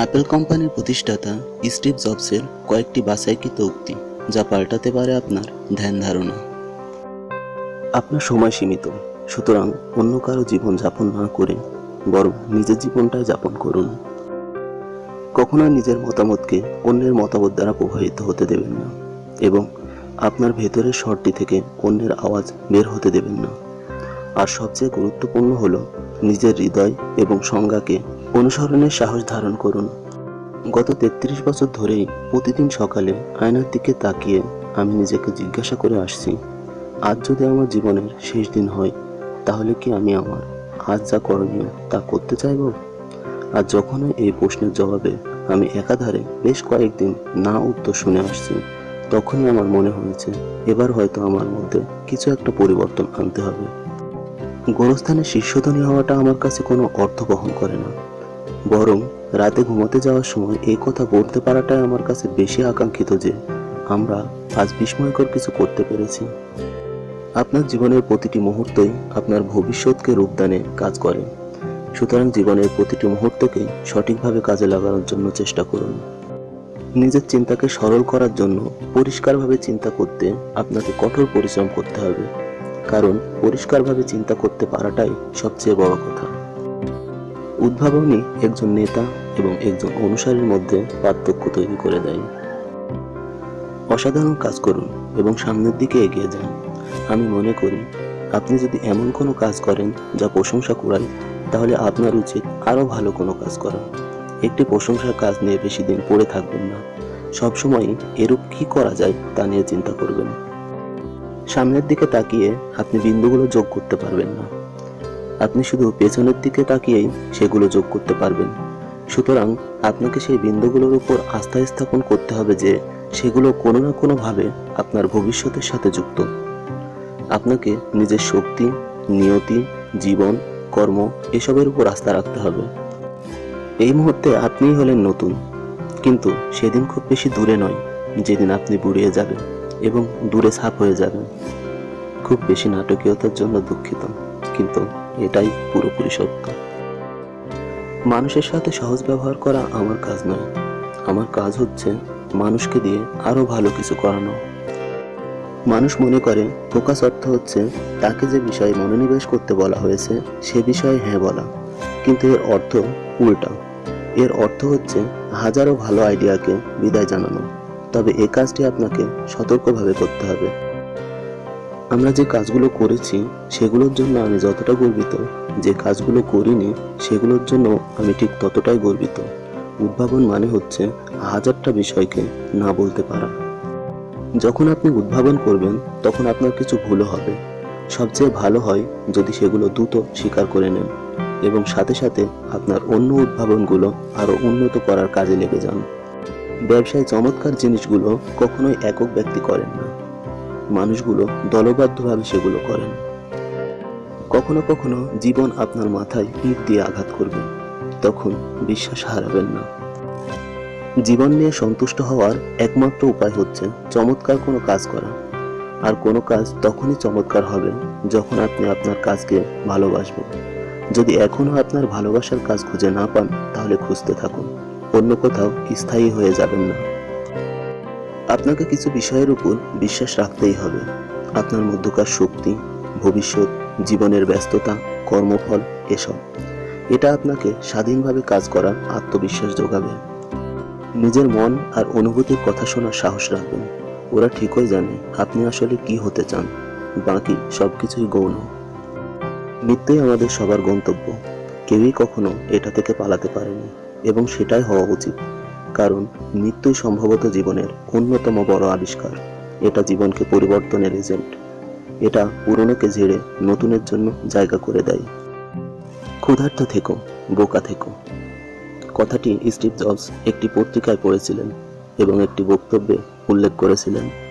Apple কোম্পানির প্রতিষ্ঠাতা Steve জবসের কয়েকটি বাছাইকৃত উক্তি, যা পাল্টাতে পারে আপনার ধ্যান ধারণা। আপনার সময় সীমিত, সুতরাং অন্য কারও জীবন যাপন না করে বরং নিজের জীবনটা যাপন করুন। কখনো নিজের মতামতকে অন্যের মতামত দ্বারা প্রভাবিত হতে দেবেন না এবং আপনার ভেতরের স্বরটি থেকে অন্যের আওয়াজ বের হতে দেবেন না। আর সবচেয়ে গুরুত্বপূর্ণ হলো নিজের হৃদয় এবং সংজ্ঞাকে অনুসরণের সাহস ধারণ করুন। গত তেত্রিশ বছর ধরেই প্রতিদিন সকালে আয়নার দিকে তাকিয়ে আমি নিজেকে জিজ্ঞাসা করে আসছি, আজ যদি আমার জীবনের শেষ দিন হয়, তাহলে কি আমি আমার আজ যা করণীয় তা করতে চাইব? আর যখনই এই প্রশ্নের জবাবে আমি একাধারে বেশ কয়েকদিন না উত্তর শুনে আসছি, তখনই আমার মনে হয়েছে, এবার হয়তো আমার মধ্যে কিছু একটা পরিবর্তন আনতে হবে। গোরস্থানে শীর্ষধনী হওয়াটা আমার কাছে কোনো অর্থ বহন করে না। বরং রাতে ঘুমোতে যাওয়ার সময় এই কথা বলতে পারাটাই আমার কাছে বেশি আকাঙ্ক্ষিত যে আমরা আজ বিস্ময়কর কিছু করতে পেরেছি। আপনার জীবনের প্রতিটি মুহূর্তই আপনার ভবিষ্যৎকে রূপদানে কাজ করে। সুতরাং জীবনের প্রতিটি মুহূর্তকে সঠিকভাবে কাজে লাগানোর জন্য চেষ্টা করুন। নিজের চিন্তাকে সরল করার জন্য পরিষ্কারভাবে চিন্তা করতে আপনাকে কঠোর পরিশ্রম করতে হবে। কারণ পরিষ্কারভাবে চিন্তা করতে পারাটাই সবচেয়ে বড় কথা। উদ্ভাবনী একজন নেতা এবং একজন অনুসারীর মধ্যে পার্থক্য তৈরি করে দেয়। অসাধারণ কাজ করুন এবং সামনের দিকে এগিয়ে যান। আমি মনে করি, আপনি যদি এমন কোনো কাজ করেন যা প্রশংসা কুড়ায়, তাহলে আপনার উচিত আরও ভালো কোনো কাজ করা। একটি প্রশংসার কাজ নিয়ে বেশি দিন পড়ে থাকবেন না। সবসময়ই এরূপ কি করা যায় তা নিয়ে চিন্তা করবেন। সামনের দিকে তাকিয়ে আপনি বিন্দুগুলো যোগ করতে পারবেন না। আপনি শুধু পেছনের দিকে তাকিয়েই সেগুলো যোগ করতে পারবেন। সুতরাং আপনাকে সেই বিন্দুগুলোর উপর আস্থা স্থাপন করতে হবে যে সেগুলো কোনো না কোনোভাবে আপনার ভবিষ্যতের সাথে যুক্ত। আপনাকে নিজের শক্তি, নিয়তি, জীবন, কর্ম এসবের উপর আস্থা রাখতে হবে। এই মুহূর্তে আপনিই হলেন নতুন, কিন্তু সেদিন খুব বেশি দূরে নয়, যেদিন আপনি বুড়িয়ে যাবেন এবং দূরে ছাপ হয়ে যাবেন। খুব বেশি নাটকীয়তার জন্য দুঃখিত, কিন্তু এটাই পুরোপুরি সত্য। মানুষের সাথে সহজ ব্যবহার করা আমার কাজ নয়। আমার কাজ হচ্ছে মানুষকে দিয়ে আরও ভালো কিছু করানো। মানুষ মনে করে, ফোকাস অর্থ হচ্ছে তাকে যে বিষয়ে মনোনিবেশ করতে বলা হয়েছে, সে বিষয়ে হ্যাঁ বলা। কিন্তু এর অর্থ উল্টা। এর অর্থ হচ্ছে হাজারো ভালো আইডিয়াকে বিদায় জানানো। তবে এই কাজটি আপনাকে সতর্কভাবে করতে হবে। আমরা যে কাজগুলো করেছি, সেগুলোর জন্য আমি যতটা গর্বিত, যে কাজগুলো করিনি, সেগুলোর জন্য আমি ঠিক ততটাই গর্বিত। উদ্ভাবন মানে হচ্ছে হাজারটা বিষয়কে না বলতে পারা। যখন আপনি উদ্ভাবন করবেন, তখন আপনার কিছু ভুলও হবে। সবচেয়ে ভালো হয় যদি সেগুলো দ্রুত স্বীকার করে নেন এবং সাথে সাথে আপনার অন্য উদ্ভাবনগুলো আরও উন্নত করার কাজে লেগে যান। ব্যবসায় চমৎকার জিনিসগুলো কখনোই একক ব্যক্তি করেন না। মানুষগুলো দলবদ্ধভাবে সেগুলো করেন। কখনো কখনো জীবন আপনার মাথায় ইট দিয়ে আঘাত করবে, তখন বিশ্বাস হারাবেন না। জীবন নিয়ে সন্তুষ্ট হওয়ার একমাত্র উপায় হচ্ছে চমৎকার কোনো কাজ করা। আর কোনো কাজ তখনই চমৎকার হবে যখন আপনি আপনার কাজকে ভালোবাসবেন। যদি এখনও আপনার ভালোবাসার কাজ খুঁজে না পান, তাহলে খুঁজতে থাকুন। অন্য কোথাও স্থায়ী হয়ে যাবেন না। আপনাকে কিছু বিষয়ের উপর বিশ্বাস রাখতেই হবে। আপনার মধ্যকার শক্তি, ভবিষ্যৎ, জীবনের ব্যস্ততা, কর্মফল, এসব, এটা আপনাকে স্বাধীনভাবে কাজ করার আত্মবিশ্বাস যোগাবে। নিজের মন আর অনুভূতির কথা শোনার সাহস রাখবেন ওরা ঠিকই জানে আপনি আসলে কি হতে চান। বাকি সবকিছুই গৌণ। মৃত্যুই আমাদের সবার গন্তব্য। কেউই কখনো এটা থেকে পালাতে পারেনি, এবং সেটাই হওয়া উচিত। কারণ মৃত্যুই সম্ভবত জীবনের অন্যতম বড় আবিষ্কার। এটা জীবনকে পরিবর্তনের এজেন্ট এটা পুরনোকে ঝেড়ে নতুনের জন্য জায়গা করে দেয়। ক্ষুধার্ত থেকো, বোকা থেকো। কথাটি স্টিভ জবস একটি পত্রিকায় পড়েছিলেন এবং একটি বক্তব্যে উল্লেখ করেছিলেন।